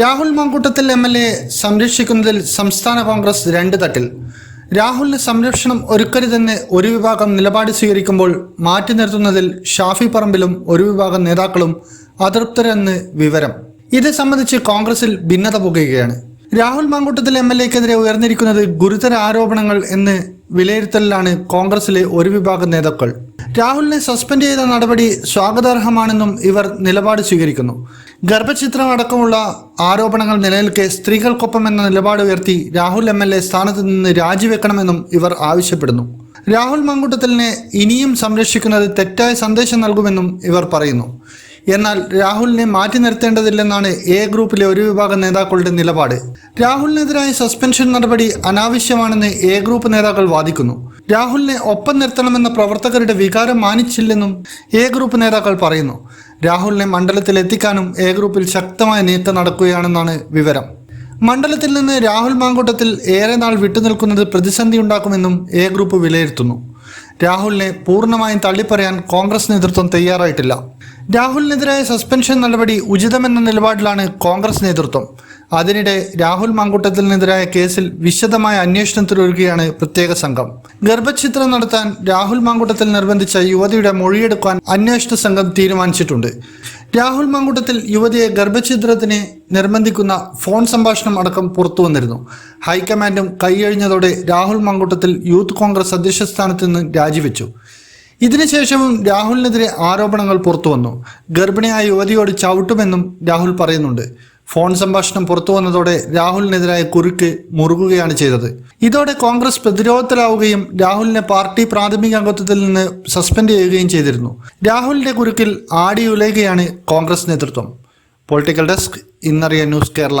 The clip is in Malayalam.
Rahul Mankoottathil M L A സംരക്ഷിക്കുന്നതിൽ സംസ്ഥാന കോൺഗ്രസ് രണ്ട് തട്ടിൽ. രാഹുലിന് സംരക്ഷണം ഒരുക്കരുതെന്ന് ഒരു വിഭാഗം നിലപാട് സ്വീകരിക്കുമ്പോൾ മാറ്റി നിർത്തുന്നതിൽ ഷാഫി പറമ്പിലും ഒരു വിഭാഗം നേതാക്കളും അതൃപ്തരെന്ന് വിവരം. ഇത് സംബന്ധിച്ച് കോൺഗ്രസിൽ ഭിന്നത പുകയുകയാണ്. രാഹുൽ മാങ്കൂട്ടത്തിൽ എം എൽ എക്കെതിരെ ഉയർന്നിരിക്കുന്നത് ഗുരുതര ആരോപണങ്ങൾ എന്ന് വിലയിരുത്തലിലാണ് കോൺഗ്രസിലെ ഒരു വിഭാഗം നേതാക്കൾ. രാഹുലിനെ സസ്പെൻഡ് ചെയ്ത നടപടി സ്വാഗതാർഹമാണെന്നും ഇവർ നിലപാട് സ്വീകരിക്കുന്നു. ഗർഭചിത്രം അടക്കമുള്ള ആരോപണങ്ങൾ നിലനിൽക്കെ സ്ത്രീകൾക്കൊപ്പം എന്ന നിലപാട് ഉയർത്തി രാഹുൽ എം എൽ എ സ്ഥാനത്ത് നിന്ന് രാജിവെക്കണമെന്നും ഇവർ ആവശ്യപ്പെടുന്നു. രാഹുൽ മങ്കുട്ടത്തലിനെ ഇനിയും സംരക്ഷിക്കുന്നത് തെറ്റായ സന്ദേശം നൽകുമെന്നും ഇവർ പറയുന്നു. എന്നാൽ രാഹുലിനെ മാറ്റി നിർത്തേണ്ടതില്ലെന്നാണ് എ ഗ്രൂപ്പിലെ ഒരു വിഭാഗം നേതാക്കളുടെ നിലപാട്. രാഹുലിനെതിരായ സസ്പെൻഷൻ നടപടി അനാവശ്യമാണെന്ന് എ ഗ്രൂപ്പ് നേതാക്കൾ വാദിക്കുന്നു. രാഹുലിനെ ഒപ്പം നിർത്തണമെന്ന പ്രവർത്തകരുടെ വികാരം മാനിച്ചില്ലെന്നും എ ഗ്രൂപ്പ് നേതാക്കൾ പറയുന്നു. രാഹുലിനെ മണ്ഡലത്തിൽ എത്തിക്കാനും എ ഗ്രൂപ്പിൽ ശക്തമായ നീക്കം നടക്കുകയാണെന്നാണ് വിവരം. മണ്ഡലത്തിൽ നിന്ന് രാഹുൽ മാങ്കൂട്ടത്തിൽ ഏറെ നാൾ വിട്ടുനിൽക്കുന്നത് പ്രതിസന്ധി ഉണ്ടാക്കുമെന്നും എ ഗ്രൂപ്പ് വിലയിരുത്തുന്നു. രാഹുലിനെ പൂർണമായും തള്ളിപ്പറയാൻ കോൺഗ്രസ് നേതൃത്വം തയ്യാറായിട്ടില്ല. രാഹുലിനെതിരായ സസ്പെൻഷൻ നടപടി ഉചിതമെന്ന നിലപാടിലാണ് കോൺഗ്രസ് നേതൃത്വം. അതിനിടെ രാഹുൽ മാങ്കൂട്ടത്തിനെതിരായ കേസിൽ വിശദമായ അന്വേഷണത്തിലൊരുക്കുകയാണ് പ്രത്യേക സംഘം. ഗർഭഛിത്രം നടത്താൻ രാഹുൽ മാങ്കൂട്ടത്തിൽ നിർബന്ധിച്ച യുവതിയുടെ മൊഴിയെടുക്കാൻ അന്വേഷണ സംഘം തീരുമാനിച്ചിട്ടുണ്ട്. രാഹുൽ മാങ്കൂട്ടത്തിൽ യുവതിയെ ഗർഭഛിദ്രത്തിന് നിർബന്ധിക്കുന്ന ഫോൺ സംഭാഷണം അടക്കം പുറത്തു വന്നിരുന്നു. ഹൈക്കമാൻഡും കൈയഴിഞ്ഞതോടെ രാഹുൽ മാങ്കൂട്ടത്തിൽ യൂത്ത് കോൺഗ്രസ് അധ്യക്ഷ സ്ഥാനത്ത് നിന്ന് രാജിവെച്ചു. ഇതിനുശേഷവും രാഹുലിനെതിരെ ആരോപണങ്ങൾ പുറത്തു വന്നു. ഗർഭിണിയായ യുവതിയോട് ചവിട്ടുമെന്നും രാഹുൽ പറയുന്നുണ്ട്. ഫോൺ സംഭാഷണം പുറത്തു വന്നതോടെ രാഹുലിനെതിരായ കുരുക്ക് മുറുകുകയാണ് ചെയ്തത്. ഇതോടെ കോൺഗ്രസ് പ്രതിരോധത്തിലാവുകയും രാഹുലിനെ പാർട്ടി പ്രാഥമിക അംഗത്വത്തിൽ നിന്ന് സസ്പെൻഡ് ചെയ്യുകയും ചെയ്തിരുന്നു. രാഹുലിന്റെ കുരുക്കിൽ ആടിയുലയുകയാണ് കോൺഗ്രസ് നേതൃത്വം. പൊളിറ്റിക്കൽ ഡെസ്ക് ഇന്നറിയ ന്യൂസ് കേരള.